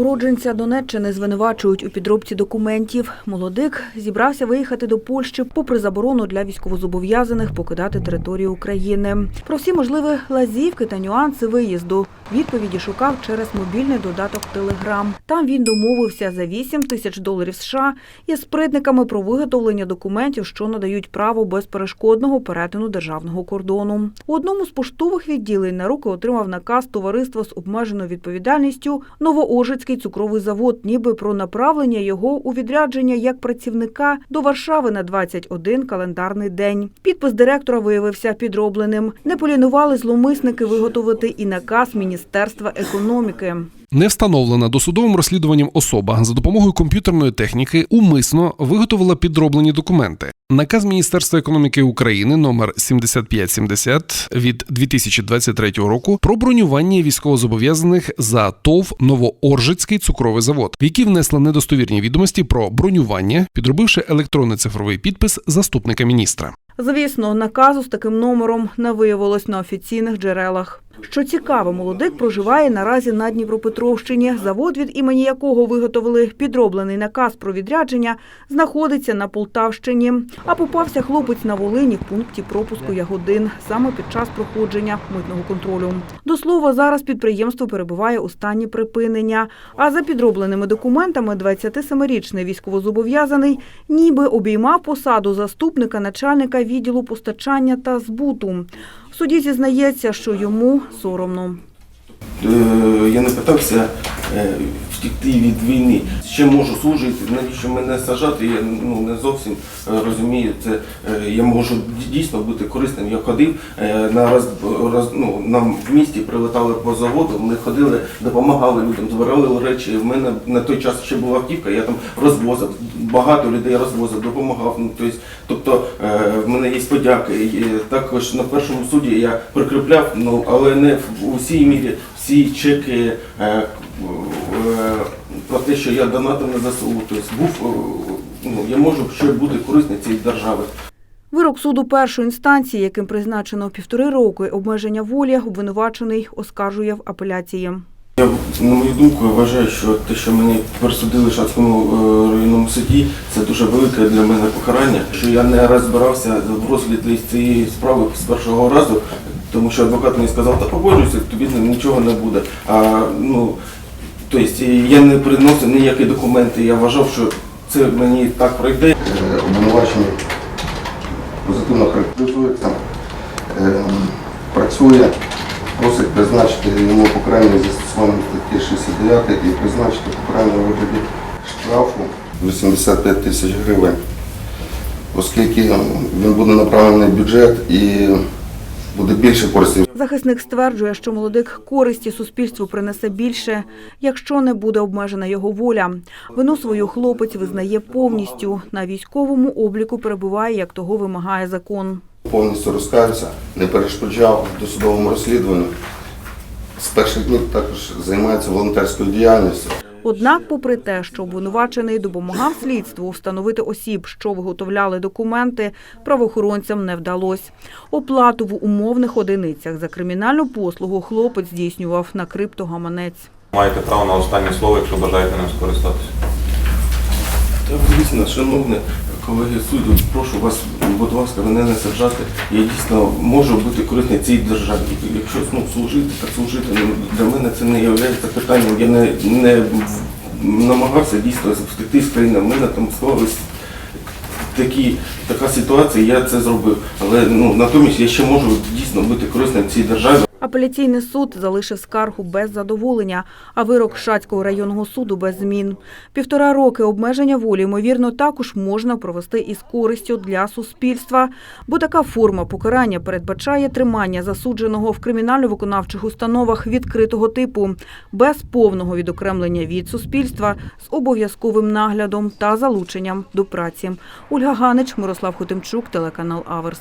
Уродженця Донеччини звинувачують у підробці документів. Молодик зібрався виїхати до Польщі, попри заборону для військовозобов'язаних покидати територію України. Про всі можливі лазівки та нюанси виїзду відповіді шукав через мобільний додаток Телеграм. Там він домовився за 8 тисяч доларів США із спритниками про виготовлення документів, що надають право безперешкодного перетину державного кордону. У одному з поштових відділень на руки отримав наказ товариства з обмеженою відповідальністю Новоожицький цукровий завод, ніби про направлення його у відрядження як працівника до Варшави на 21 календарний день. Підпис директора виявився підробленим. Не полінували зловмисники виготовити і наказ Міністерства економіки. Не встановлена досудовим розслідуванням особа за допомогою комп'ютерної техніки умисно виготовила підроблені документи. Наказ Міністерства економіки України номер 7570 від 2023 року про бронювання військовозобов'язаних за ТОВ Новооржицький цукровий завод, в який внесла недостовірні відомості про бронювання, підробивши електронний цифровий підпис заступника міністра. Звісно, наказу з таким номером не виявилось на офіційних джерелах. Що цікаво, молодик проживає наразі на Дніпропетровщині. Завод, від імені якого виготовили підроблений наказ про відрядження, знаходиться на Полтавщині. А попався хлопець на Волині в пункті пропуску Ягодин саме під час проходження митного контролю. До слова, зараз підприємство перебуває у стані припинення. А за підробленими документами 27-річний військовозобов'язаний ніби обіймав посаду заступника начальника відділу постачання та збуту. В суді зізнається, що йому соромно. Е, я не питався втікти від війни. Ще можу служити, навіщо мене сажати, я ну, не зовсім е, розумію. Це е, я можу дійсно бути корисним. Я ходив е, на роз, роз, ну, нам в місті прилетали по заводу, ми ходили, допомагали людям, збирали речі. В мене на той час ще була автівка, я там розвозив, багато людей розвозив, допомагав. Ну, тобто, тобто в мене є подяки. Також на першому суді я прикріпляв, ну але не в усій мірі всі чеки про те, що я донатив на ЗСУ. Тобто був, е, ну, я можу ще бути корисний цій державі. Вирок суду першої інстанції, яким призначено півтори роки обмеження волі, обвинувачений оскаржує в апеляції. Я, на мою думку, вважаю, що те, що мені присудили в Шацькому е, районному суді, це дуже велике для мене покарання. Що я не розбирався в розгляді цієї справи з першого разу, тому що адвокат мені сказав, та погоджуйся, тобі нічого не буде. А ну тобто я не приносив ніякі документи. Я вважав, що це мені так пройде. Е, обвинувачений позитивно характеризується, е, працює, просить призначити йому покарання зі застосуванням статті 69 і призначити покарання у вигляді штрафу 85 тисяч гривень, оскільки він буде направлений в бюджет і буде більше користі Захисник стверджує, що молодик користі суспільству принесе більше, якщо не буде обмежена його воля. Вину свою хлопець визнає повністю. На військовому обліку перебуває, як того вимагає закон. повністю розкаюся, не перешкоджав досудовому розслідуванню. З перших днів також займається волонтерською діяльністю. Однак, попри те, що обвинувачений допомагав слідству встановити осіб, що виготовляли документи, правоохоронцям не вдалося. Оплату в умовних одиницях за кримінальну послугу хлопець здійснював на криптогаманець. Маєте право на останнє слово, якщо бажаєте ним скористатися. Та дійсно, шановні колеги суду, прошу вас, будь ласка, мене не саджати. Я дійсно можу бути корисний цій державі. Якщо ну, служити, так служити. Для мене це не є питанням. Я не, не намагався дійсно втекти з країни. В мене там склалась такі, така ситуація, я це зробив. Але ну, натомість я ще можу дійсно бути корисним цій державі. Апеляційний суд залишив скаргу без задоволення, а вирок Шацького районного суду без змін. Півтора роки обмеження волі, ймовірно, також можна провести із користю для суспільства, бо така форма покарання передбачає тримання засудженого в кримінально-виконавчих установах відкритого типу, без повного відокремлення від суспільства з обов'язковим наглядом та залученням до праці. Ольга Ганич, Мирослав Хотимчук, телеканал Аверс.